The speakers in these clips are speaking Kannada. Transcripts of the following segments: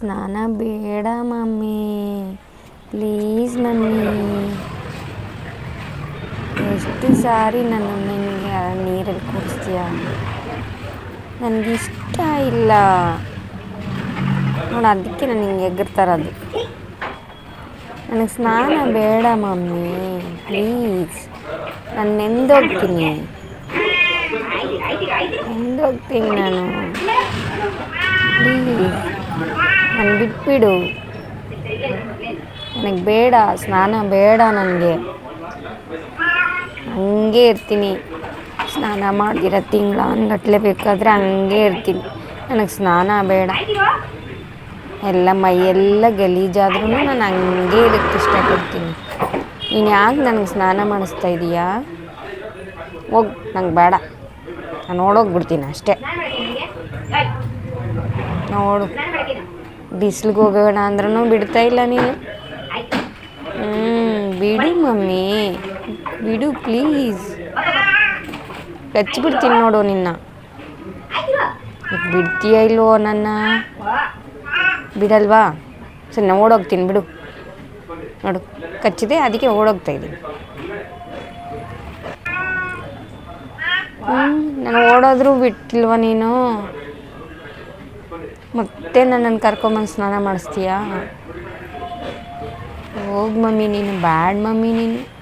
ಸ್ನಾನ ಬೇಡ ಮಮ್ಮಿ. Please mummy. ಎಷ್ಟು ಸಾರಿ ನಾನು ನಿನಗೆ ನೀರಲ್ಲಿ ಕೂರಿಸ್ತೀಯ? ನನಗಿಷ್ಟ ಇಲ್ಲ. ನೋಡು, ಅದಕ್ಕೆ ನಾನು ಹಿಂಗೆ ಎಗ್ಗಿರ್ತಾರದು ನನಗೆ ಸ್ನಾನ ಬೇಡ ಮಮ್ಮಿ. ಪ್ಲೀಸ್. ನಾನು ನೆಂದೋಗ್ತೀನಿ. ನೆಂದೋಗ್ತೀನಿ ನಾನು. ಪ್ಲೀಸ್. ನಾನು ಬಿಟ್ಬಿಡು. ನನಗೆ ಬೇಡ, ಸ್ನಾನ ಬೇಡ ನನಗೆ. ಹಂಗೆ ಇರ್ತೀನಿ. ಸ್ನಾನ ಮಾಡ್ದಿರ ತಿಂಗಳ ಅನ್ಗಟ್ಲೆ ಬೇಕಾದರೆ ಹಂಗೆ ಇರ್ತೀನಿ. ನನಗೆ ಸ್ನಾನ ಬೇಡ. ಎಲ್ಲ ಮೈಯೆಲ್ಲ ಗಲೀಜಾದ್ರೂ ನಾನು ಹಂಗೆ ಇರೋಕ್ಕೆ ಇಷ್ಟಪಡ್ತೀನಿ. ನೀನು ಯಾಕೆ ನನಗೆ ಸ್ನಾನ ಮಾಡಿಸ್ತಾ ಇದೀಯಾ? ಹೋಗ್, ನಂಗೆ ಬೇಡ. ನಾನು ಓಡೋಗ್ಬಿಡ್ತೀನಿ ಅಷ್ಟೇ. ನೋಡು. ಬಿಸಿಲಿಗೆ ಹೋಗೋಣ ಅಂದ್ರೂ ಬಿಡ್ತಾ ಇಲ್ಲ ನೀನು. ಹ್ಞೂ ಬಿಡು ಮಮ್ಮಿ. ಬಿಡು ಪ್ಲೀಸ್. ಕಚ್ಚಿಬಿಡ್ತೀನಿ ನೋಡು ನಿನ್ನ. ಬಿಡ್ತೀಯ ಇಲ್ವೋ ನನ್ನ? ಬಿಡಲ್ವಾ? ಸರಿ ನಾನು ಓಡೋಗ್ತೀನಿ, ಬಿಡು. ನೋಡು, ಕಚ್ಚಿದೆ, ಅದಕ್ಕೆ ಓಡೋಗ್ತಾ ಇದ್ದೀನಿ. ಹ್ಞೂ ನಾನು ಓಡೋದ್ರೂ ಬಿಟ್ಟಿಲ್ವ ನೀನು? ಮತ್ತೆ ನನ್ನನ್ನು ಕರ್ಕೊಂಬಂದು ಸ್ನಾನ ಮಾಡಿಸ್ತೀಯಾ? ಹೋಗ್ ಮಮ್ಮಿ ನೀನು, ಬ್ಯಾಡ್ ಮಮ್ಮಿ ನೀನು.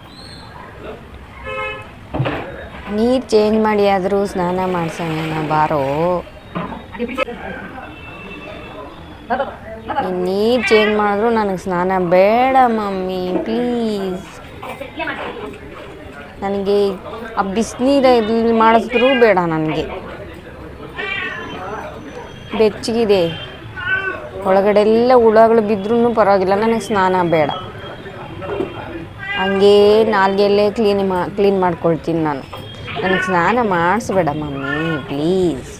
ನೀರು ಚೇಂಜ್ ಮಾಡಿ ಆದರೂ ಸ್ನಾನ ಮಾಡಿಸೋಣ ಬಾರೋ. ನೀರು ಚೇಂಜ್ ಮಾಡಿದ್ರು ನನಗೆ ಸ್ನಾನ ಬೇಡ ಮಮ್ಮಿ ಪ್ಲೀಸ್ ನನಗೆ ಆ ಬಿಸಿನೀರಲ್ಲಿ ಮಾಡಿಸಿದ್ರೂ ಬೇಡ ನನಗೆ. ಬೆಚ್ಚಗಿದೆ. ಒಳಗಡೆ ಎಲ್ಲ ಹುಳಗಳು ಬಿದ್ದರೂ ಪರವಾಗಿಲ್ಲ. ನನಗೆ ಸ್ನಾನ ಬೇಡ. ಹಂಗೇ ನಾಲ್ಗೆಲ್ಲೇ ಕ್ಲೀನ್ ಮಾ ಕ್ಲೀನ್ ಮಾಡ್ಕೊಳ್ತೀನಿ ನಾನು. ನನಗೆ ಸ್ನಾನ ಮಾಡಿಸ್ಬೇಡ ಮಮ್ಮಿ ಪ್ಲೀಸ್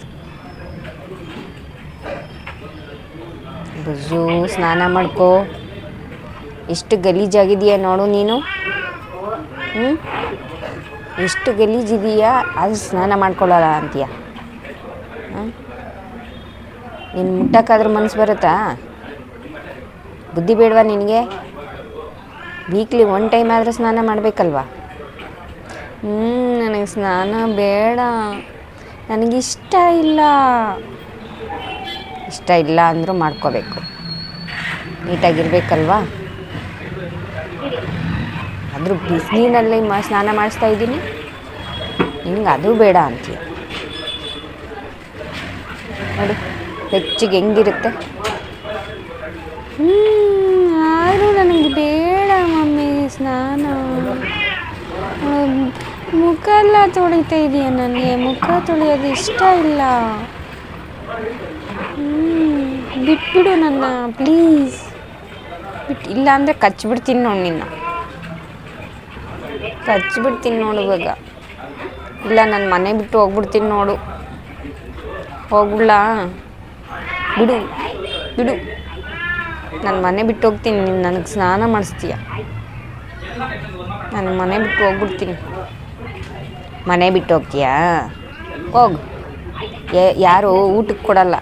ಬುಜ್ಜು, ಸ್ನಾನ ಮಾಡ್ಕೋ. ಎಷ್ಟು ಗಲೀಜಾಗಿದೆಯಾ ನೋಡು ನೀನು? ಹ್ಞೂ ಎಷ್ಟು ಗಲೀಜಿದೆಯಾ? ಅದು ಸ್ನಾನ ಮಾಡ್ಕೊಳ್ಳಲ್ಲ ಅಂತೀಯ? ನೀನು ಮುಟ್ಟಕ್ಕಾದ್ರೂ ಮನಸ್ಸು ಬರುತ್ತಾ? ಬುದ್ಧಿ ಬೇಡವಾ ನಿನಗೆ? ವೀಕ್ಲಿ ಒನ್ ಟೈಮ್ ಆದರೂ ಸ್ನಾನ ಮಾಡಬೇಕಲ್ವಾ? ಹ್ಞೂ ನನಗೆ ಸ್ನಾನ ಬೇಡ. ನನಗಿಷ್ಟ ಇಲ್ಲ. ಇಷ್ಟ ಇಲ್ಲ ಅಂದರೂ ಮಾಡ್ಕೋಬೇಕು. ನೀಟಾಗಿರ್ಬೇಕಲ್ವಾ? ಆದರೂ ಬಿಸಿನೀರಲ್ಲಿ ಮ, ಸ್ನಾನ ಮಾಡಿಸ್ತಾ ಇದ್ದೀನಿ. ನಿನಗೆ ಅದು ಬೇಡ ಅಂತೀಯ. ನೋಡಿ. ಬೆಚ್ಚಿಗೆ ಹೆಂಗಿರುತ್ತೆ? ಆದರೂ ನನಗೆ ಬೇಡ ಮಮ್ಮಿ, ಸ್ನಾನ. ಮುಖ ಎಲ್ಲ ತೊಳಿತಾ ಇದೆಯಾ ನನಗೆ. ಮುಖ ತೊಳೆಯೋದು ಇಷ್ಟ ಇಲ್ಲ. ಬಿಟ್ಬಿಡು ನನ್ನ, ಪ್ಲೀಸ್. ಬಿಟ್ಟು ಇಲ್ಲ ಅಂದರೆ ಕಚ್ಬಿಡ್ತೀನಿ ನೋಡಿ ನಿನ್ನ. ಕಚ್ಬಿಡ್ತೀನಿ ನೋಡು ಇವಾಗ. ಇಲ್ಲ, ನಾನು ಮನೆ ಬಿಟ್ಟು ಹೋಗ್ಬಿಡ್ತೀನಿ ನೋಡು. ಹೋಗ್ಬಿಡ್ಲಾ? ಬಿಡು. ಬಿಡು. ನಾನು ಮನೆ ಬಿಟ್ಟು ಹೋಗ್ತೀನಿ. ನೀನು ನನಗೆ ಸ್ನಾನ ಮಾಡಿಸ್ತೀಯ. ನಾನು ಮನೆ ಬಿಟ್ಟು ಹೋಗ್ಬಿಡ್ತೀನಿ. ಮನೆ ಬಿಟ್ಟು ಹೋಗ್ತೀಯಾ? ಹೋಗು. ಯಾರು ಊಟಕ್ಕೆ ಕೊಡಲ್ಲ.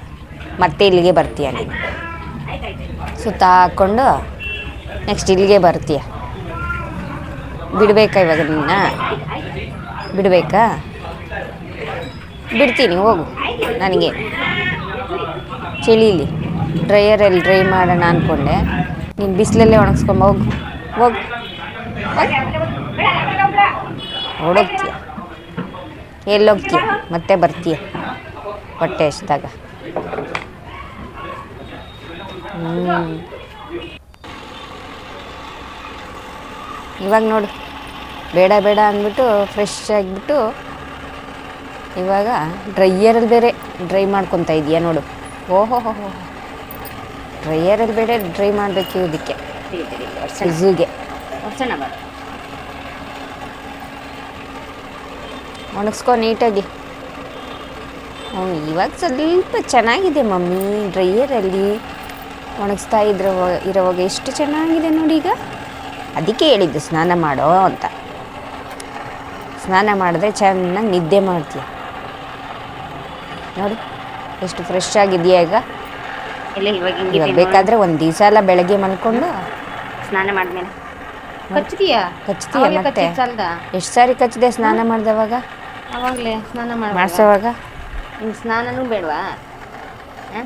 ಮತ್ತೆ ಇಲ್ಲಿಗೆ ಬರ್ತೀಯ ನೀನು. ಸುತ್ತ ಹಾಕ್ಕೊಂಡು ನೆಕ್ಸ್ಟ್ ಇಲ್ಲಿಗೆ ಬರ್ತೀಯ. ಬಿಡಬೇಕಾ ಇವಾಗ ನಿನ್ನ ಬಿಡಬೇಕಾ? ಬಿಡ್ತೀನಿ, ಹೋಗು. ನನಗೆ. ಚಳಿಲಿ. ಡ್ರೈಯರಲ್ಲಿ ಡ್ರೈ ಮಾಡೋಣ ಅಂದ್ಕೊಂಡೆ ನೀನು ಬಿಸಿಲಲ್ಲೇ ಒಣಗಿಸ್ಕೊಂಬ ಹೋಗು. ಹೋಗು. ಹೊಡೋಗ್ತೀಯ ಎಲ್ಲೋಗ್ತೀಯ? ಮತ್ತೆ ಬರ್ತೀಯ? ಹೊಟ್ಟೆ ಎಷ್ಟಾಗ ಇವಾಗ ನೋಡು. ಬೇಡ ಬೇಡ ಅಂದ್ಬಿಟ್ಟು ಫ್ರೆಶ್ ಆಗಿಬಿಟ್ಟು ಇವಾಗ ಡ್ರೈಯರಲ್ಲಿ ಬೇರೆ ಡ್ರೈ ಮಾಡ್ಕೊತಾ ಇದೀಯ ನೋಡು. ಓಹೋ ಹೋ ಡ್ರೈಯರಲ್ಲಿ ಬೇಡ ಡ್ರೈ ಮಾಡಬೇಕು ಇದಕ್ಕೆ. ಬಾ ಒಣಗಿಸ್ಕೊ ನೀಟಾಗಿ. ಹ್ಞೂ ಇವಾಗ ಸ್ವಲ್ಪ ಚೆನ್ನಾಗಿದೆ ಮಮ್ಮಿ ಡ್ರೈಯರಲ್ಲಿ ಒಣಗಿಸ್ತಾ ಇದ್ರ ಇರೋವಾಗ ಎಷ್ಟು ಚೆನ್ನಾಗಿದೆ ನೋಡಿ ಈಗ. ಅದಕ್ಕೆ ಹೇಳಿದ್ದು ಸ್ನಾನ ಮಾಡೋ ಅಂತ. ಸ್ನಾನ ಮಾಡಿದ್ರೆ ಚೆನ್ನಾಗಿ ನಿದ್ದೆ ಮಾಡ್ತೀಯ. ನೋಡು. ಎಷ್ಟು ಫ್ರೆಶ್ ಆಗಿದೆಯಾ ಈಗ? ಇಲ್ಲ ಇವಾಗ ಇವಾಗ ಹಿಂಗಿದೆ ಬೇಕಾದ್ರೆ ಒಂದು ದಿವಸ ಎಲ್ಲ ಬೆಳಗ್ಗೆ ಮಲ್ಕೊಂಡು ಸ್ನಾನ ಮಾಡ್ಮೇಲೆ. ಕಚ್ತೀಯಾ ಕಚ್ತೀಯ ಅವಾಗ್ಲೇ ಮತ್ತೆ? ಎಷ್ಟು ಸಾರಿ ಕಚ್ಚಿದೆ ಸ್ನಾನ ಮಾಡ್ದವಾಗ? ಅವಾಗಲೇ ಸ್ನಾನ ಮಾಡಿ ಮಾಡಿಸೋವಾಗ? ನಿಂಗೆ ಸ್ನಾನನೂ ಬೇಡವಾ? ಹಾಂ?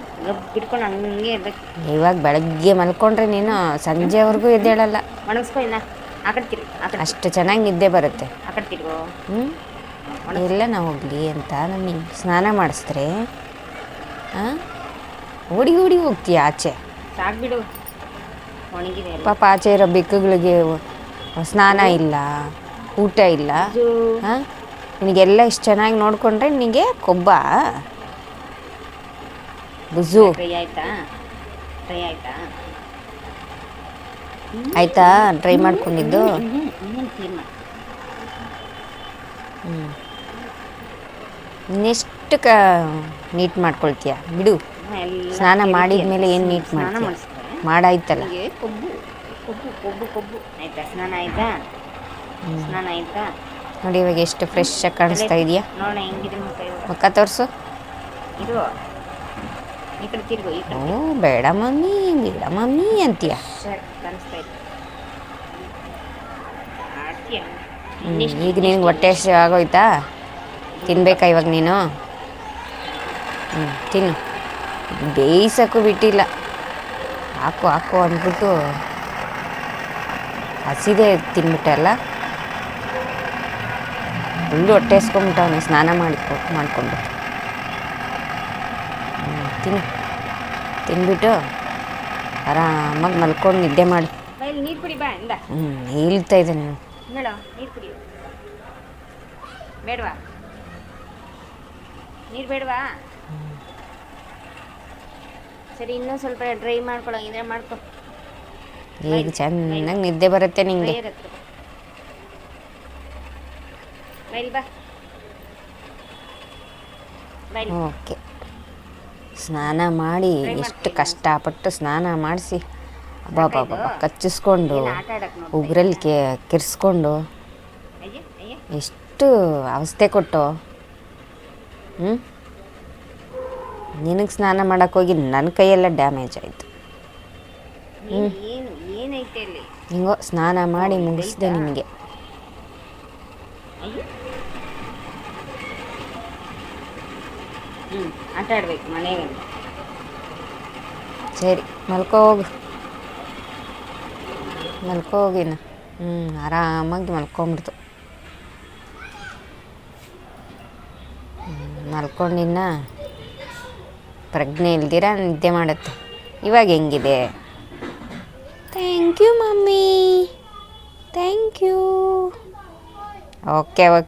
ಬಿಟ್ಕೊಂಡು ಹಂಗೆ ಇರ್ಬೇಕು. ಇವಾಗ ಬೆಳಗ್ಗೆ ಮಲ್ಕೊಂಡ್ರೆ ನೀನು ಸಂಜೆವರೆಗೂ ಎದ್ದೇಳಲ್ಲ ಒಣಗಿಸ್ಕೊ ಇನ್ನ. ಆ ಕಡೆ ತಿರು ಆ ಕಡೆ ಅಷ್ಟು ಚೆನ್ನಾಗಿ ನಿದ್ದೆ ಬರುತ್ತೆ. ಆ ಕಡೆ ತಿರುಗು. ಹ್ಞೂ ಎಲ್ಲ ನಾವು ಹೋಗ್ಲಿ ಅಂತ ನನಗೆ ಸ್ನಾನ ಮಾಡಿಸಿದ್ರೆ ಓಡಿ ಓಡಿ ಹೋಗ್ತೀಯ ಆಚೆ. ಸಾಕು ಬಿಡು ಒಣಗಿದೆ ಎಲ್ಲ. ಪಾಪ ಆಚೆ ಇರೋ ಬೆಕ್ಕುಗಳಿಗೆ ಸ್ನಾನ ಇಲ್ಲ ಊಟ ಇಲ್ಲ. ಹಾಂ ನಿನಗೆಲ್ಲ ಇಷ್ಟು ಚೆನ್ನಾಗಿ ನೋಡಿಕೊಂಡ್ರೆ ನಿನಗೆ ಕೊಬ್ಬ. ಬುಜು ಆಯ್ತಾ? ಫ್ರೈ ಆಯ್ತಾ? ಆಯ್ತಾ? ಟ್ರೈ ಮಾಡ್ಕೊಂಡಿದ್ದು? ಹ್ಞೂ ಇನ್ನೇನು ಕ್ಲೀನ್ ಮಾಡಿ ಕ ನೀಟ್ ಮಾಡ್ಕೊಳ್ತೀಯ ಬಿಡು ಸ್ನಾನ ಮಾಡಿದ ಮೇಲೆ ಏನು ನೀಟ್ ಮಾಡ್ತೀಯ? ಮಾಡಾಯ್ತಲ್ಲ. ಕೊಬ್ಬು ಕೊಬ್ಬು ಕೊಬ್ಬು ಕೊಬ್ಬು. ಆಯ್ತಾ? ಸ್ನಾನ ಆಯ್ತಾ? ಸ್ನಾನ ಆಯ್ತಾ? ನೋಡಿ ಇವಾಗ ಎಷ್ಟು ಫ್ರೆಶ್ ಆಗಿ ಕಾಣಿಸ್ತಾ ಇದೆಯಾ? ನೋಡೋಣ ಹೆಂಗಿದೆ ಮುಖ ತೋರಿಸು. ಇದು ಈ ಕಡೆ ತಿರುಗು ಈ ಕಡೆ ಓ ಬೇಡ ಮಮ್ಮಿ ಬೇಡ ಮಮ್ಮಿ ಅಂತೀಯ? ಕಾಣಿಸ್ತಾ ಇದೆ. ಈಗ ನಿನ್ಗೆ ಹೊಟ್ಟೆ ಆಗೋಯ್ತಾ? ತಿನ್ಬೇಕಾ ಇವಾಗ ನೀನು? ಹ್ಞೂ ತಿನ್ನು ಬೇಯಿಸೋಕ್ಕೂ ಬಿಟ್ಟಿಲ್ಲ. ಹಾಕು ಹಾಕು ಅಂದ್ಬಿಟ್ಟು ಹಸಿದೆ ತಿನ್ಬಿಟ್ಟಲ್ಲ. ಫುಲ್ಲು ಹೊಟ್ಟೆ ಹಸ್ಕೊಂಬಿಟ್ಟವನೆ ಸ್ನಾನ ಮಾಡಿಕೊ ಮಾಡಿಕೊಂಡು. ಹ್ಞೂ ತಿನ್ನು. ತಿನ್ಬಿಟ್ಟು ಆರಾಮಾಗಿ ಮಲ್ಕೊಂಡು ನಿದ್ದೆ ಮಾಡಿ. ಬೈಲಿ ನೀರು ಕುಡಿ ಬಾ ಇಲ್ಲ ಹ್ಞೂ ಹೇಳ್ತಾ ಇದ್ದಾನೆ ನಾನು. ಬೇಡ ನೀರು ಕುಡಿ. ಬೇಡವಾ? ನೀರು ಬೇಡವಾ? ಸರಿ ಇನ್ನೂ ಸ್ವಲ್ಪ ಡ್ರೈ ಮಾಡ್ಕೊಳ್ಳೋ ಇದ್ರೆ ಮಾಡ್ಕೊ. ಈಗ ಚೆನ್ನಾಗಿ ನಿದ್ದೆ ಬರುತ್ತೆ ನಿಂಗೆ. ಓಕೆ. ಸ್ನಾನ ಮಾಡಿ ಎಷ್ಟು ಕಷ್ಟಪಟ್ಟು ಸ್ನಾನ ಮಾಡಿಸಿ. ಬಾಬಾ ಬಾಬಾ ಕಚ್ಚಿಸ್ಕೊಂಡು ಉಗ್ರಲ್ಲಿ ಕೆ ಕೆರ್ಸ್ಕೊಂಡು ಎಷ್ಟು ಅವಸ್ಥೆ ಕೊಟ್ಟು ಹ್ಞೂ ನಿನಗೆ ಸ್ನಾನ ಮಾಡಕ್ಕೆ ಹೋಗಿ ನನ್ನ ಕೈಯೆಲ್ಲ ಡ್ಯಾಮೇಜ್ ಆಯಿತು. ಅಲ್ಲಿ ಹಿಂಗೋ ಸ್ನಾನ ಮಾಡಿ ಮುಗಿಸ್ದೆ ನಿಮಗೆ ಹ್ಞೂ ಆಟ ಆಡ್ಬೇಕು ಮನೆಗೆ ಸರಿ ಮಲ್ಕೋ ಹೋಗು. ಮಲ್ಕೋ ಹೋಗಿನ ಹ್ಞೂ ಆರಾಮಾಗಿ ಮಲ್ಕೊಂಬಿಡ್ತು ಹ್ಮ್, ಮಲ್ಕೊಂಡಿನ್ನ ಪ್ರಜ್ಞೆ ಇಲ್ದಿರ ನಿದ್ದೆ ಮಾಡುತ್ತೆ. ಇವಾಗ ಹೆಂಗಿದೆ? Thank you mummy. Thank you okay okay